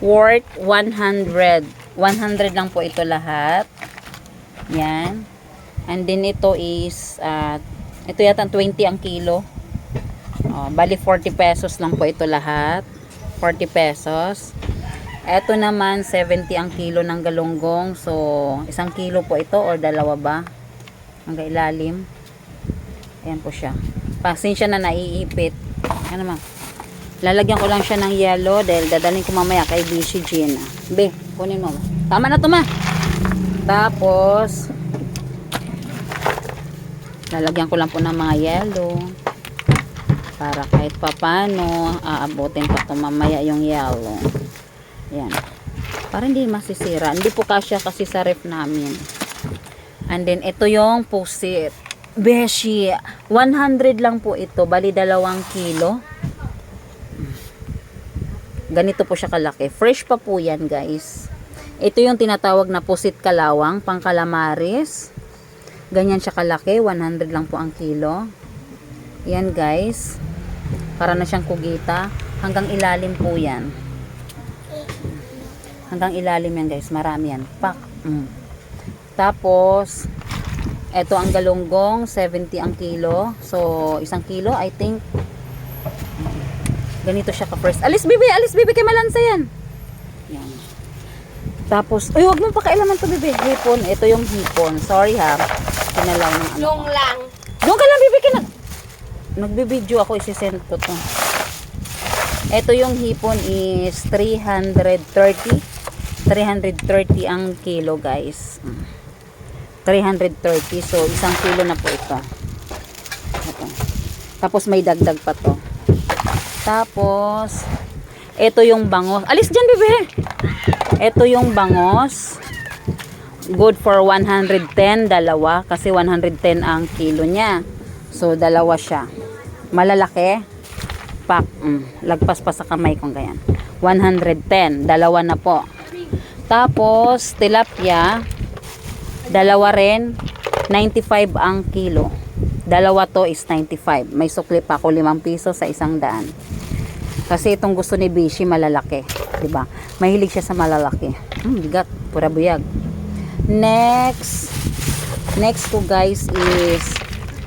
worth 100. 100 lang po ito lahat. Yan. And then ito is, ah, ito yata 20 ang kilo. Oh, bali 40 pesos lang po ito lahat. 40 pesos. Ito naman 70 ang kilo ng galunggong. So, isang kilo po ito or dalawa ba? Hanggang ilalim. Ayan po siya. Pasensya na naiipit. Ano naman? Lalagyan ko lang siya ng yellow dahil dadalhin ko mamaya kay Bishi Gina. Be, kunin mo. Tama na to ma. Tapos, lalagyan ko lang po ng mga yellow para kahit papano aabutin pa to mamaya yung yellow. Yan. Para hindi masisira. Hindi po kasya kasi sa ref namin. And then, ito yung pusit. Beshi. 100 lang po ito. Bali, dalawang kilo. Ganito po siya kalaki. Fresh pa po yan, guys. Ito yung tinatawag na pusit kalawang, pang calamares. Ganyan siya kalaki. 100 lang po ang kilo. Yan, guys. Para na siyang kugita. Hanggang ilalim po yan. Hanggang ilalim yan, guys. Marami yan. Pak. Mm. Tapos, eto ang galunggong, 70 ang kilo. So, isang kilo, I think, ganito siya ka-first. Alis, bibi! Alis, bibi! Kay malansa yan! Yan. Tapos, ay, huwag mo pakailaman to, bibi. Hipon. Ito yung hipon. Sorry, ha. Kinalaw ng ano. Yung lang. Doon ka lang, bibi! Kina... Nagbibideo ako, isisend ko to. Ito yung hipon is 330. 330 ang kilo, guys. Mm. 330. So, isang kilo na po ito. Ito. Tapos, may dagdag pa to. Tapos, ito yung bangos. Alis dyan, bebe! Ito yung bangos. Good for 110, dalawa. Kasi 110 ang kilo niya. So, dalawa siya. Malalaki. Pak. Mm, lagpas pa sa kamay kong ganyan. 110. Dalawa na po. Tapos, tilapia. Dalawa rin. 95 ang kilo. Dalawa to is 95. May sukli pa ako 5 piso sa isang daan. Kasi itong gusto ni Bishi malalaki. 'di ba? Mahilig siya sa malalaki. Hmm, bigat. Pura buyag. Next. Next ko guys is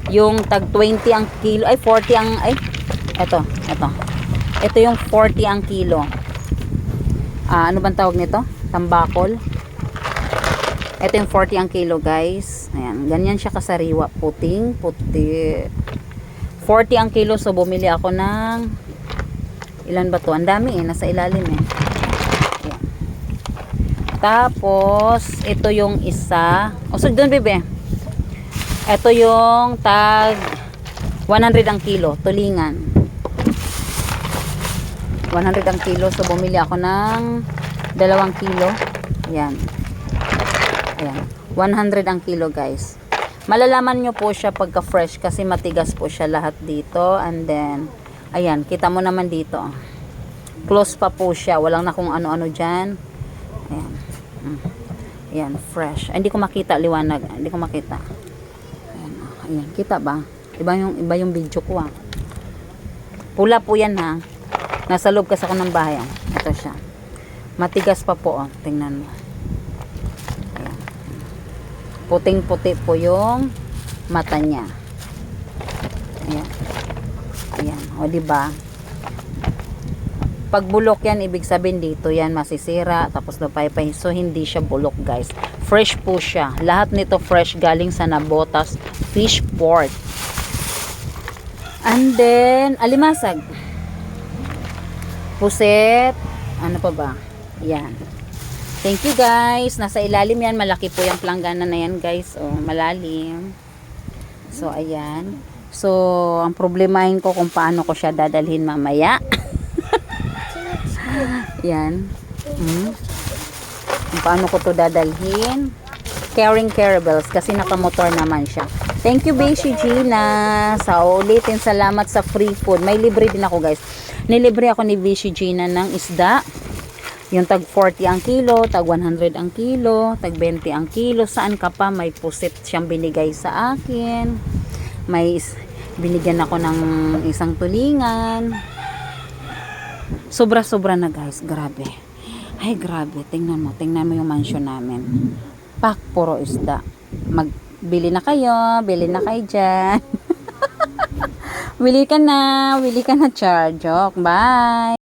yung tag 20 ang kilo. Ay, 40 ang, ay, eto, eto. Ito yung 40 ang kilo. Ah, ano bang tawag nito? Tambakol. Ito yung 40 ang kilo, guys. Ayan, ganyan siya kasariwa. Puting, puti. 40 ang kilo, so bumili ako ng ilan ba to? Ang dami eh, nasa ilalim eh. Ayan. Tapos, ito yung isa. O, so doon, bebe. Ito yung tag 100 ang kilo, tulingan. 100 ang kilo, so bumili ako ng dalawang kilo. Ayan. Ayan. 100 ang kilo guys. Malalaman nyo po siya pagka fresh kasi matigas po siya lahat dito. And then, ayan, kita mo naman dito. Close pa po siya. Walang na kung ano-ano dyan. Ayan. Mm. Ayan, fresh. Ay, hindi ko makita, liwanag. Hindi ko makita. Ayan, oh. ayan. kita ba? Iba yung, iba yung video ko ah. Pula po yan ha. Nasa loob kasi ako ng bahay. ah. Ito siya. Matigas pa po oh. Tingnan mo. Ayan. Puting-puti po yung mata niya. Ayan. Ayan. O, di ba? Pag bulok yan, ibig sabihin dito yan masisira, tapos lupay-pay. So, hindi siya bulok, guys. Fresh po siya. Lahat nito fresh galing sa Nabotas Fish Port. And then, alimasag. Puset. Ano pa ba? Yan. Thank you guys. Nasa ilalim yan. Malaki po yung planggana na yan guys. O, malalim. So, ayan. So, ang problemahin ko kung paano ko siya dadalhin mamaya. yan. Hmm. Kung paano ko to dadalhin. Caring Carables kasi nakamotor naman siya. Thank you, Beshi Gina. Sa ulitin, salamat sa free food. May libre din ako, guys. Nilibre ako ni Beshi Gina ng isda. Yung tag 40 ang kilo, tag 100 ang kilo, tag 20 ang kilo. Saan ka pa? May pusit siyang binigay sa akin. May binigyan ako ng isang tulingan. Sobra-sobra na guys. Grabe. Ay, grabe. Tingnan mo. Tingnan mo yung mansion namin. Pak, puro isda. Magbili na kayo. Bili na kayo dyan. Bili ka na. Bili ka na, Char. Joke. Bye.